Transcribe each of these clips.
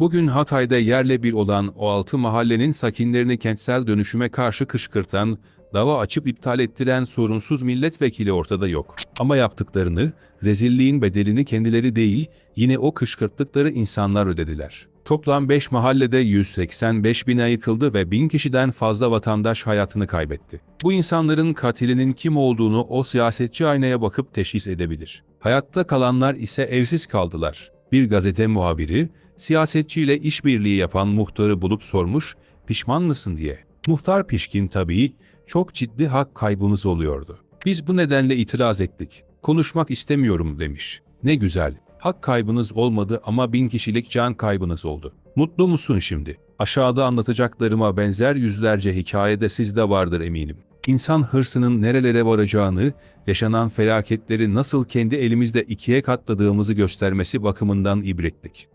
Bugün Hatay'da yerle bir olan o altı mahallenin sakinlerini kentsel dönüşüme karşı kışkırtan, dava açıp iptal ettiren sorunsuz milletvekili ortada yok. Ama yaptıklarını, rezilliğin bedelini kendileri değil, yine o kışkırttıkları insanlar ödediler. Toplam 5 mahallede 185 bina yıkıldı ve 1000 kişiden fazla vatandaş hayatını kaybetti. Bu insanların katilinin kim olduğunu o siyasetçi aynaya bakıp teşhis edebilir. Hayatta kalanlar ise evsiz kaldılar. Bir gazete muhabiri, siyasetçiyle işbirliği yapan muhtarı bulup sormuş, pişman mısın diye. Muhtar pişkin tabii, çok ciddi hak kaybımız oluyordu. Biz bu nedenle itiraz ettik. Konuşmak istemiyorum demiş. Ne güzel. Hak kaybınız olmadı ama bin kişilik can kaybınız oldu. Mutlu musun şimdi? Aşağıda anlatacaklarıma benzer yüzlerce hikayede sizde vardır eminim. İnsan hırsının nerelere varacağını, yaşanan felaketleri nasıl kendi elimizde ikiye katladığımızı göstermesi bakımından ibretlik.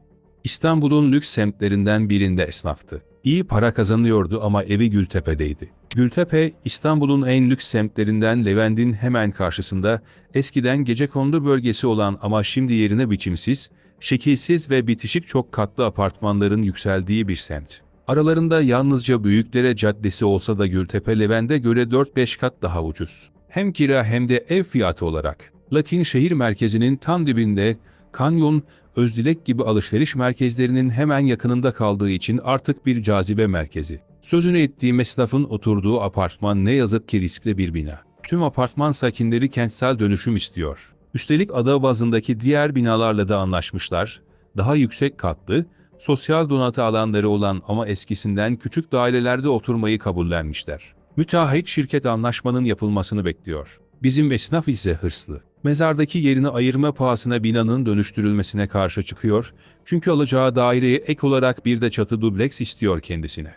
İstanbul'un lüks semtlerinden birinde esnaftı. İyi para kazanıyordu ama evi Gültepe'deydi. Gültepe, İstanbul'un en lüks semtlerinden Levent'in hemen karşısında, eskiden gecekondu bölgesi olan ama şimdi yerine biçimsiz, şekilsiz ve bitişik çok katlı apartmanların yükseldiği bir semt. Aralarında yalnızca Büyüklere Caddesi olsa da Gültepe Levent'e göre 4-5 kat daha ucuz. Hem kira hem de ev fiyatı olarak. Lakin şehir merkezinin tam dibinde, kanyon, Özdilek gibi alışveriş merkezlerinin hemen yakınında kaldığı için artık bir cazibe merkezi. Sözünü ettiğim esnafın oturduğu apartman ne yazık ki riskli bir bina. Tüm apartman sakinleri kentsel dönüşüm istiyor. Üstelik ada bazındaki diğer binalarla da anlaşmışlar. Daha yüksek katlı, sosyal donatı alanları olan ama eskisinden küçük dairelerde oturmayı kabullenmişler. Müteahhit şirket anlaşmanın yapılmasını bekliyor. Bizim esnaf ise hırslı. Mezardaki yerini ayırma pahasına binanın dönüştürülmesine karşı çıkıyor çünkü alacağı daireye ek olarak bir de çatı dubleks istiyor kendisine.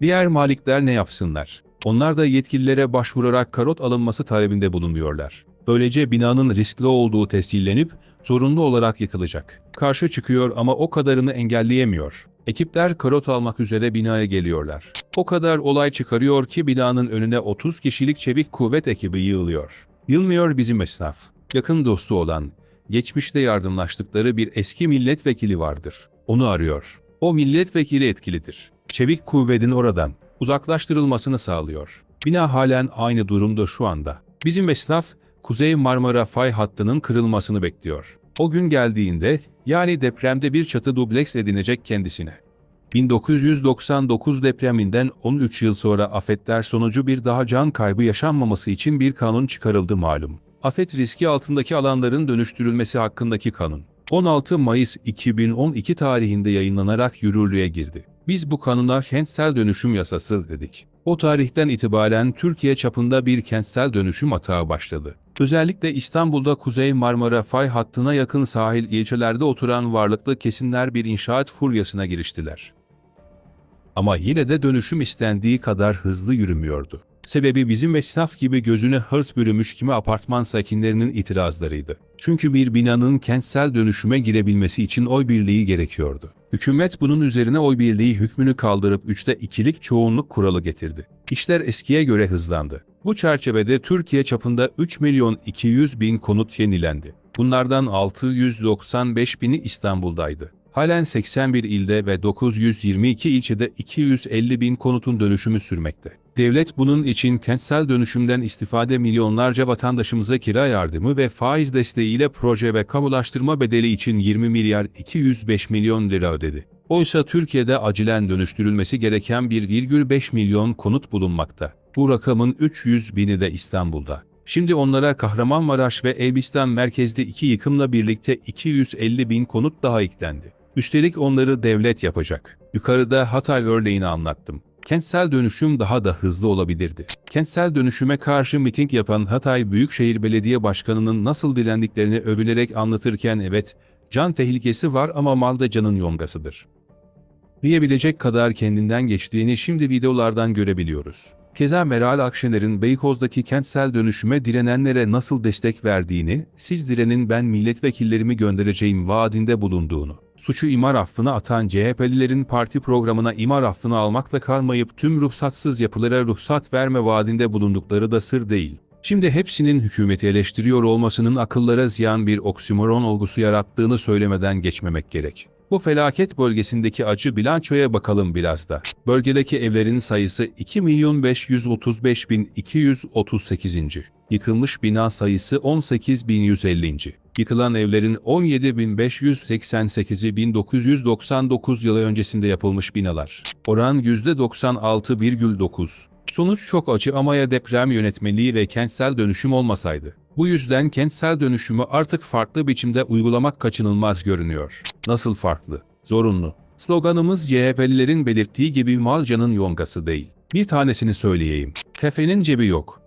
Diğer malikler ne yapsınlar? Onlar da yetkililere başvurarak karot alınması talebinde bulunuyorlar. Böylece binanın riskli olduğu tescillenip zorunlu olarak yıkılacak. Karşı çıkıyor ama o kadarını engelleyemiyor. Ekipler karot almak üzere binaya geliyorlar. O kadar olay çıkarıyor ki binanın önüne 30 kişilik çevik kuvvet ekibi yığılıyor. Yılmıyor bizim esnaf. Yakın dostu olan, geçmişte yardımlaştıkları bir eski milletvekili vardır. Onu arıyor. O milletvekili etkilidir. Çevik kuvvetin oradan uzaklaştırılmasını sağlıyor. Bina halen aynı durumda şu anda. Bizim esnaf, Kuzey Marmara fay hattının kırılmasını bekliyor. O gün geldiğinde, yani depremde bir çatı dubleks edinecek kendisine. 1999 depreminden 13 yıl sonra afetler sonucu bir daha can kaybı yaşanmaması için bir kanun çıkarıldı malum. Afet riski altındaki alanların dönüştürülmesi hakkındaki kanun. 16 Mayıs 2012 tarihinde yayınlanarak yürürlüğe girdi. Biz bu kanuna kentsel dönüşüm yasası dedik. O tarihten itibaren Türkiye çapında bir kentsel dönüşüm atağı başladı. Özellikle İstanbul'da Kuzey Marmara fay hattına yakın sahil ilçelerde oturan varlıklı kesimler bir inşaat furyasına giriştiler. Ama yine de dönüşüm istendiği kadar hızlı yürümüyordu. Sebebi bizim esnaf gibi gözüne hırs bürümüş kimi apartman sakinlerinin itirazlarıydı. Çünkü bir binanın kentsel dönüşüme girebilmesi için oy birliği gerekiyordu. Hükümet bunun üzerine oy birliği hükmünü kaldırıp üçte ikilik çoğunluk kuralı getirdi. İşler eskiye göre hızlandı. Bu çerçevede Türkiye çapında 3 milyon 200 bin konut yenilendi. Bunlardan 695 bini İstanbul'daydı. Halen 81 ilde ve 922 ilçede 250 bin konutun dönüşümü sürmekte. Devlet bunun için kentsel dönüşümden istifade milyonlarca vatandaşımıza kira yardımı ve faiz desteğiyle proje ve kamulaştırma bedeli için 20 milyar 205 milyon lira ödedi. Oysa Türkiye'de acilen dönüştürülmesi gereken 1,5 milyon konut bulunmakta. Bu rakamın 300 bini de İstanbul'da. Şimdi onlara Kahramanmaraş ve Elbistan merkezli iki yıkımla birlikte 250 bin konut daha eklendi. Üstelik onları devlet yapacak. Yukarıda Hatay örneğini anlattım. Kentsel dönüşüm daha da hızlı olabilirdi. Kentsel dönüşüme karşı miting yapan Hatay Büyükşehir Belediye Başkanı'nın nasıl direndiklerini övülerek anlatırken evet, can tehlikesi var ama mal da canın yongasıdır. Diyebilecek kadar kendinden geçtiğini şimdi videolardan görebiliyoruz. Keza Meral Akşener'in Beykoz'daki kentsel dönüşüme direnenlere nasıl destek verdiğini, siz direnin ben milletvekillerimi göndereceğim vaadinde bulunduğunu, suçu imar affına atan CHP'lilerin parti programına imar affını almakla kalmayıp tüm ruhsatsız yapılara ruhsat verme vaadinde bulundukları da sır değil. Şimdi hepsinin hükümeti eleştiriyor olmasının akıllara ziyan bir oksimoron olgusu yarattığını söylemeden geçmemek gerek. Bu felaket bölgesindeki acı bilançoya bakalım biraz da. Bölgedeki evlerin sayısı 2.535.238. Yıkılmış bina sayısı 18.150. Yıkılan evlerin 17.588'i 1999 yılı öncesinde yapılmış binalar. Oran %96,9. Sonuç çok acı ama ya deprem yönetmeliği ve kentsel dönüşüm olmasaydı. Bu yüzden kentsel dönüşümü artık farklı biçimde uygulamak kaçınılmaz görünüyor. Nasıl farklı? Zorunlu. Sloganımız CHP'lilerin belirttiği gibi malcanın yongası değil. Bir tanesini söyleyeyim. Kefenin cebi yok.